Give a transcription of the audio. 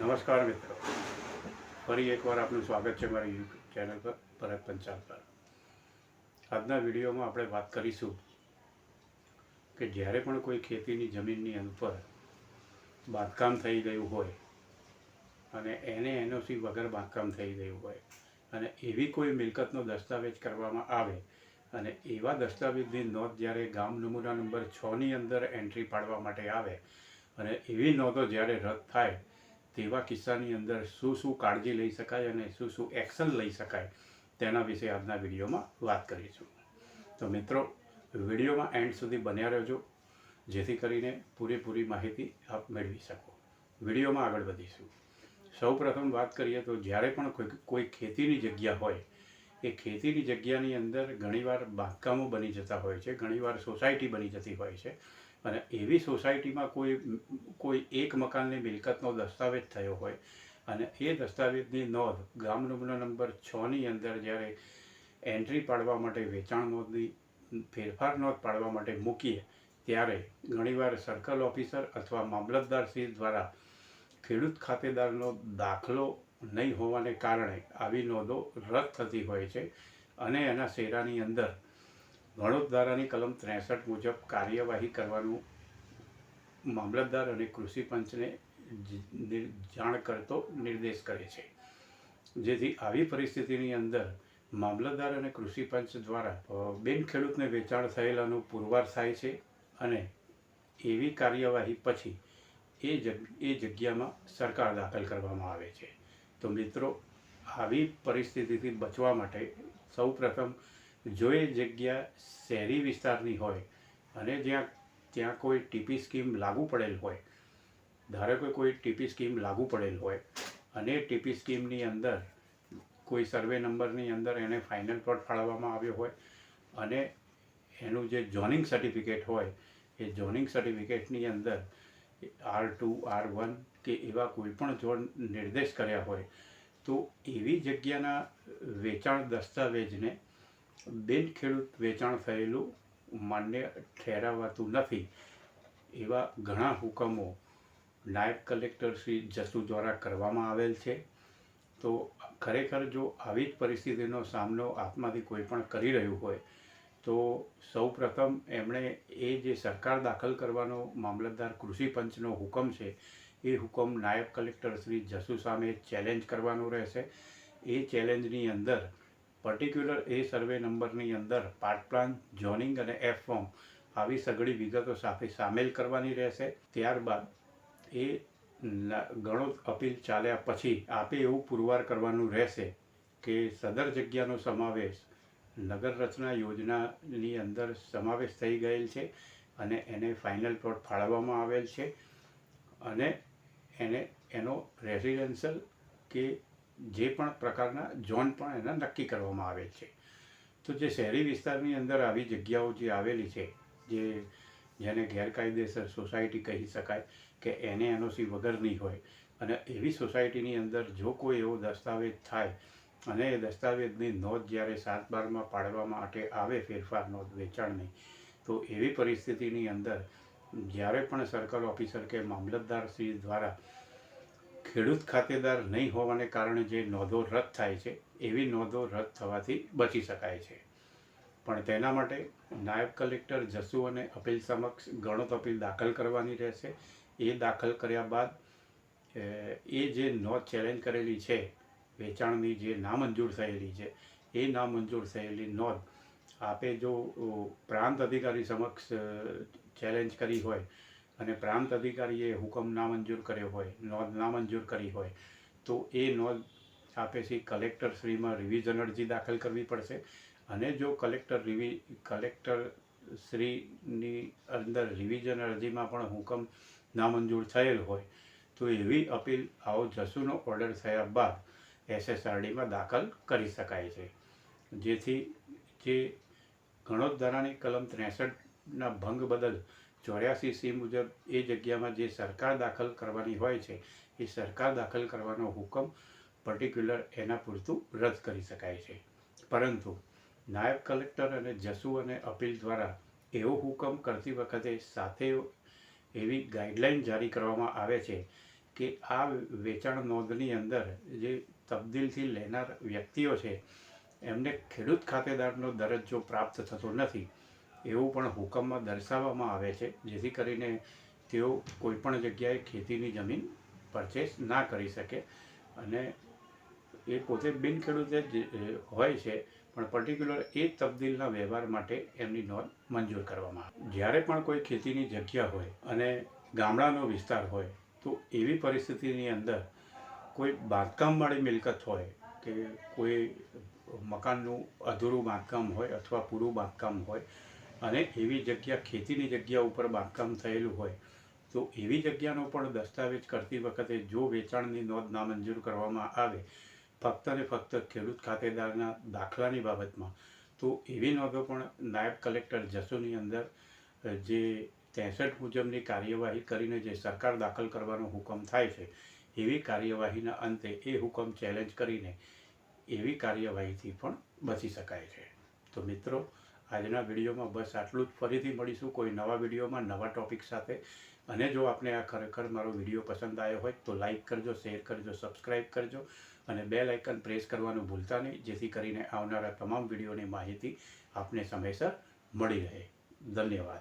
નમસ્કાર મિત્રો. ફરી એકવાર આપનું સ્વાગત છે મારી યુટ્યુબ ચેનલ પર, ભરત પંચાલ પર. આજના વિડીયોમાં આપણે વાત કરીશું કે જ્યારે પણ કોઈ ખેતીની જમીનની ઉપર બાંધકામ થઈ ગયું હોય અને એને એનઓસી વગર બાંધકામ થઈ ગયું હોય અને એવી કોઈ મિલકતનો દસ્તાવેજ કરવામાં આવે અને એવા દસ્તાવેજની નોંધ જ્યારે ગામ નમૂના નંબર છની અંદર એન્ટ્રી પાડવા માટે આવે અને એવી નોંધો જ્યારે રદ થાય તેવા કિસ્સાની અંદર શું શું કાળજી લઈ શકાય અને શું શું એક્શન લઈ શકાય તેના વિશે આજના વિડીયોમાં વાત કરીશું. તો મિત્રો, વિડીયોમાં એન્ડ સુધી બન્યા રહેજો. જેથી કરીને પૂરેપૂરી માહિતી આપ મેળવી શકો. વિડીયોમાં આગળ વધીશું. સૌ પ્રથમ વાત કરીએ તો જ્યારે પણ કોઈ કોઈ ખેતીની જગ્યા હોય, એ ખેતીની જગ્યાની અંદર ઘણીવાર બાંધકામો બની જતા હોય છે, ઘણીવાર સોસાયટી બની જતી હોય છે. અને એવી સોસાયટીમાં કોઈ કોઈ એક મકાનની મિલકતનો દસ્તાવેજ થયો હોય અને એ દસ્તાવેજની નોંધ ગામ નંબરના નંબર છની અંદર જ્યારે એન્ટ્રી પાડવા માટે વેચાણ નોંધની ફેરફાર નોંધ પાડવા માટે મૂકીએ, ત્યારે ઘણીવાર સર્કલ ઓફિસર અથવા મામલતદારશ્રી દ્વારા ખેડૂત ખાતેદારનો દાખલો નહીં હોવાને કારણે આવી નોંધો રદ થતી હોય છે અને એના શેરાની અંદર ગણોદધારાની કલમ ત્રેસઠ મુજબ કાર્યવાહી કરવાનું મામલતદાર અને કૃષિ પંચને જાણ કરતો નિર્દેશ કરે છે. જેથી આવી પરિસ્થિતિની અંદર મામલતદાર અને કૃષિ પંચ દ્વારા બિન ખેડૂતને વેચાણ થયેલાનું પુરવાર થાય છે અને એવી કાર્યવાહી પછી એ જગ એ જગ્યામાં સરકાર દાખલ કરવામાં આવે છે. તો મિત્રો, આવી પરિસ્થિતિથી બચવા માટે સૌપ્રથમ જો એ જગ્યા શહેરી વિસ્તારની હોય અને જ્યાં, ત્યાં કોઈ ટીપી સ્કીમ લાગુ પડેલ હોય, ધારો કે કોઈ ટીપી સ્કીમ લાગુ પડેલ હોય અને ટીપી સ્કીમની અંદર, કોઈ સર્વે નંબરની અંદર એને ફાઇનલ પ્લોટ ફાળવવામાં આવ્યો હોય અને એનું જે જોનિંગ સર્ટિફિકેટ હોય, એ જોનિંગ સર્ટિફિકેટની અંદર આર ટુ, આર વન કે એવા કોઈ પણ જો નિર્દેશ કર્યા હોય, તો એવી જગ્યાના વેચાણ દસ્તાવેજને બિન ખેડૂત વેચાણ થયેલું માન્ય ઠેરાવાતું નથી. એવા ઘણા હુકમો નાયબ કલેક્ટર શ્રી જસુ દ્વારા કરવામાં આવેલ છે. તો ખરેખર જો આવી જ પરિસ્થિતિનો સામનો આપમાંથી કોઈ પણ કરી રહ્યું હોય, તો સૌ પ્રથમ એમણે એ જે સરકાર દાખલ કરવાનો મામલતદાર કૃષિ પંચનો હુકમ છે, એ હુકમ નાયબ કલેક્ટર શ્રી જસુ સામે ચેલેન્જ કરવાનો રહેશે. એ ચેલેન્જની અંદર પર્ટિક્યુલર એ સર્વે નંબરની અંદર પાર્ટ પ્લાન જોનિંગ અને એફ ફોર્મ આવી સઘળી વિગતો સાથે સામેલ કરવાની રહેશે. ત્યારબાદ એ ઘણો અપીલ ચાલ્યા પછી આપે એવું પુરવાર કરવાનું રહેશે કે સદર જગ્યાનો સમાવેશ નગર રચના યોજનાની અંદર સમાવેશ થઈ ગયેલ છે અને એને ફાઇનલ પ્લોટ ફાળવવામાં આવેલ છે અને એને, એનો રેસિડેન્શિયલ કે જે પણ પ્રકારના ઝોન પણ એના નક્કી કરવામાં આવે છે. તો જે શહેરી વિસ્તારની અંદર આવી જગ્યાઓ જે આવેલી છે, જે જેને ગેરકાયદેસર સોસાયટી કહી શકાય કે એને એનઓસી વગરની હોય, અને એવી સોસાયટીની અંદર જો કોઈ એવો દસ્તાવેજ થાય અને એ દસ્તાવેજની નોંધ જ્યારે સાત બારમાં પાડવા માટે આવે ફેરફાર નોંધ વેચાણની, તો એવી પરિસ્થિતિની અંદર જ્યારે પણ સર્કલ ઓફિસર કે મામલતદાર શ્રી દ્વારા ખેડૂત ખાતેદાર નહીં હોવાને કારણે જે નોંધો રદ થાય છે, એવી નોંધો રદ થવાથી બચી શકાય છે. પણ તેના માટે નાયબ કલેક્ટર જસુ અને અપીલ સમક્ષ ગણોત અપીલ દાખલ કરવાની રહેશે. એ દાખલ કર્યા બાદ, એ જે નોંધ ચેલેન્જ કરેલી છે, વેચાણની જે નામંજૂર થયેલી છે, એ નામંજૂર થયેલી નોંધ આપે જો પ્રાંત અધિકારી સમક્ષ ચેલેન્જ કરી હોય અને પ્રાંત અધિકારીએ હુકમ નામંજૂર કર્યો હોય, નોંધ નામંજૂર કરી હોય, તો એ નોંધ આપે છે કલેક્ટર શ્રીમાં રિવિઝન અરજી દાખલ કરવી પડશે. અને જો કલેક્ટર રિવિ, કલેક્ટર શ્રીની અંદર રિવિઝન અરજીમાં પણ હુકમ નામંજૂર થયેલ હોય, તો એવી અપીલ આવો જસુનો ઓર્ડર થયા બાદ એસએસઆરડીમાં દાખલ કરી શકાય છે. જેથી જે ગણોદધારાની કલમ ત્રેસઠના ભંગ બદલ ચોર્યાસી સી મુજબ એ જગ્યામાં જે સરકાર દાખલ કરવાની હોય છે, એ સરકાર દાખલ કરવાનો હુકમ પર્ટિક્યુલર એના પૂરતું રદ કરી શકાય છે. પરંતુ નાયબ કલેક્ટર અને જસુ અને અપીલ દ્વારા એવો હુકમ કરતી વખતે સાથે એવી ગાઈડલાઇન જારી કરવામાં આવે છે કે આ વેચાણ નોંધની અંદર જે તબદીલથી લેનાર વ્યક્તિઓ છે, એમને ખેડૂત ખાતેદારનો દરજ્જો પ્રાપ્ત થતો નથી. એવું પણ હુકમમાં દર્શાવવામાં આવે છે, જેથી કરીને તેઓ કોઈપણ જગ્યાએ ખેતીની જમીન પરચેસ ના કરી શકે. અને એ પોતે બિન ખેડૂતે જ હોય છે, પણ પર્ટિક્યુલર એ તબદીલના વ્યવહાર માટે એમની નોંધ મંજૂર કરવામાં આવે. જ્યારે પણ કોઈ ખેતીની જગ્યા હોય અને ગામડાનો વિસ્તાર હોય, તો એવી પરિસ્થિતિની અંદર કોઈ બાંધકામવાળી મિલકત હોય કે કોઈ મકાનનું અધૂરું બાંધકામ હોય અથવા પૂરું બાંધકામ હોય અને એવી જગ્યા, ખેતીની જગ્યા ઉપર બાંધકામ થયેલું હોય, તો એવી જગ્યાનો પણ દસ્તાવેજ કરતી વખતે જો વેચાણની નોંધ નામંજૂર કરવામાં આવે, ફક્ત ને ફક્ત ખેડૂત ખાતેદારના દાખલાની બાબતમાં, તો એવી નોંધો પણ નાયબ કલેક્ટર જસુની અંદર જે ત્રેસઠ મુજબની કાર્યવાહી કરીને જે સરકાર દાખલ કરવાનો હુકમ થાય છે, એવી કાર્યવાહીના અંતે એ હુકમ ચેલેન્જ કરીને એવી કાર્યવાહીથી પણ બચી શકાય છે. તો મિત્રો આજના વિડીયોમાં બસ આટલું જ. ફરીથી મળીશું કોઈ નવા વિડીયોમાં, નવા ટોપિક સાથે. અને જો આપને આ ખરેખર મારો વીડિયો પસંદ આવ્યો હોય તો લાઇક કરજો, શેર કરજો, સબસ્ક્રાઇબ કરજો અને બે લાઇકન પ્રેસ કરવાનું ભૂલતા નહીં, જેથી કરીને આવનારા તમામ વિડીયોની માહિતી આપને સમયસર મળી રહે. ધન્યવાદ.